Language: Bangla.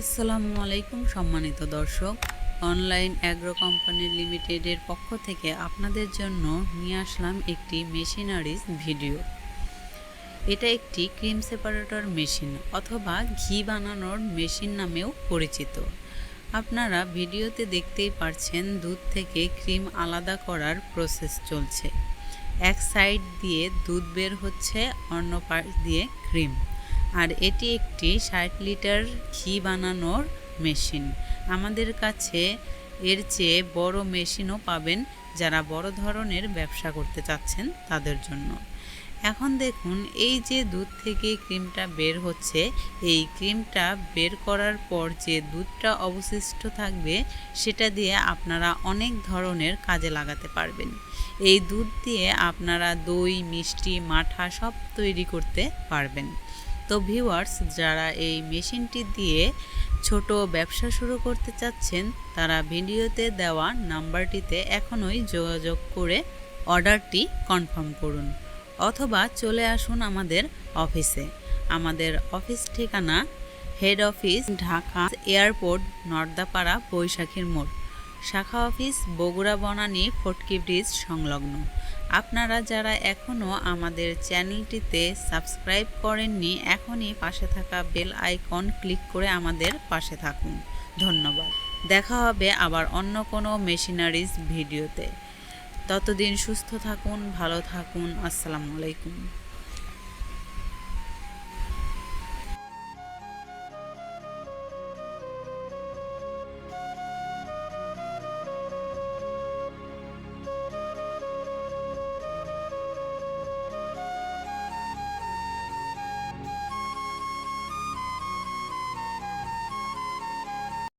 আসসালামু আলাইকুম, সম্মানিত দর্শক। অনলাইন অ্যাগ্রো কোম্পানি লিমিটেডের পক্ষ থেকে আপনাদের জন্য নিয়ে আসলাম একটি মেশিনারিজ ভিডিও। এটা একটি ক্রিম সেপারেটর মেশিন অথবা ঘি বানানোর মেশিন নামেও পরিচিত। আপনারা ভিডিওতে দেখতেই পারছেন দুধ থেকে ক্রিম আলাদা করার প্রসেস চলছে। এক সাইড দিয়ে দুধ বের হচ্ছে, অন্য পাশ দিয়ে ক্রিম। আর এটি একটি ষাট লিটার ঘি বানানোর মেশিন। আমাদের কাছে এর চেয়ে বড় মেশিনও পাবেন যারা বড় ধরনের ব্যবসা করতে চাচ্ছেন তাদের জন্য। এখন দেখুন, এই যে দুধ থেকে ক্রিমটা বের হচ্ছে, এই ক্রিমটা বের করার পর যে দুধটা অবশিষ্ট থাকবে, সেটা দিয়ে আপনারা অনেক ধরনের কাজে লাগাতে পারবেন। এই দুধ দিয়ে আপনারা দই, মিষ্টি, মাঠা সব তৈরি করতে পারবেন। তো ভিউয়ার্স যারা এই মেশিনটি দিয়ে ছোট ব্যবসা শুরু করতে চাচ্ছেন, তারা ভিডিওতে দেওয়া নাম্বারটিতে এখনই যোগাযোগ করে অর্ডারটি কনফার্ম করুন অথবা চলে আসুন আমাদের অফিসে। আমাদের অফিস ঠিকানা head office Dhaka airport, Nordapara, বৈশাখীর মোড়। শাখা অফিস বগুড়া বনানী ফটকি ব্রিজ সংলগ্ন। আপনারা যারা এখনও আমাদের চ্যানেলটিতে সাবস্ক্রাইব করেননি, এখনই পাশে থাকা বেল আইকন ক্লিক করে আমাদের পাশে থাকুন। ধন্যবাদ। দেখা হবে আবার অন্য কোনো মেশিনারিজ ভিডিওতে। ততদিন সুস্থ থাকুন, ভালো থাকুন। আসসালামু আলাইকুম।